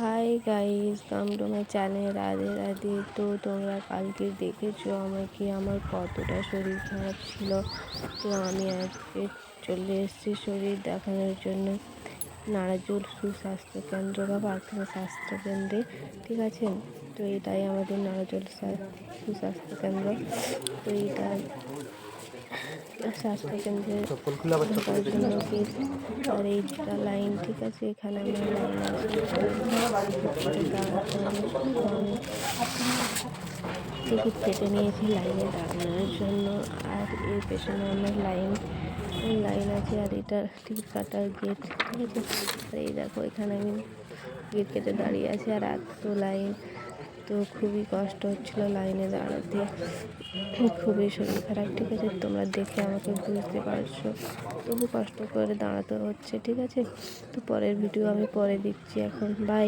Hi guys come to my channel Radhe Radhe তো তোমরা কালকে দেখেছ আমাকে, আমার কতটা শরীর খারাপ ছিল। তো আমি আজকে চলে এসেছি শরীর দেখানোর জন্য। নারাজুল সুস্বাস্থ্য কেন্দ্র বা প্রাথমিক স্বাস্থ্য কেন্দ্রে, ঠিক আছে? তো এটাই আমাদের নারাজুল সুস্বাস্থ্য কেন্দ্র। তো এটা স্বাস্থ্যকেন্দ্রে ঢোকার জন্য গেট আর এইটা লাইন ঠিক আছে এখানে আমার লাইন আছে। টিকিট কেটে নিয়েছি লাইনে দাঁড়ানোর জন্য। আর এর পেছনে আমার লাইন লাইন আছে আর এটা টিকিট কাটার গেট ঠিক আছে। আর এই দেখো এখানে আমি গেট কেটে দাঁড়িয়ে আছি আর এত লাইন তো খুবই কষ্ট হচ্ছিল লাইনে দাঁড়াতে। খুবই শরীর খারাপ, ঠিক আছে? তোমরা দেখে আমাকে বুঝতে পারছ। তবু কষ্ট করে দাঁড়াতে হচ্ছে, ঠিক আছে? তো পরের ভিডিও আমি পরে দিচ্ছি এখন। বাই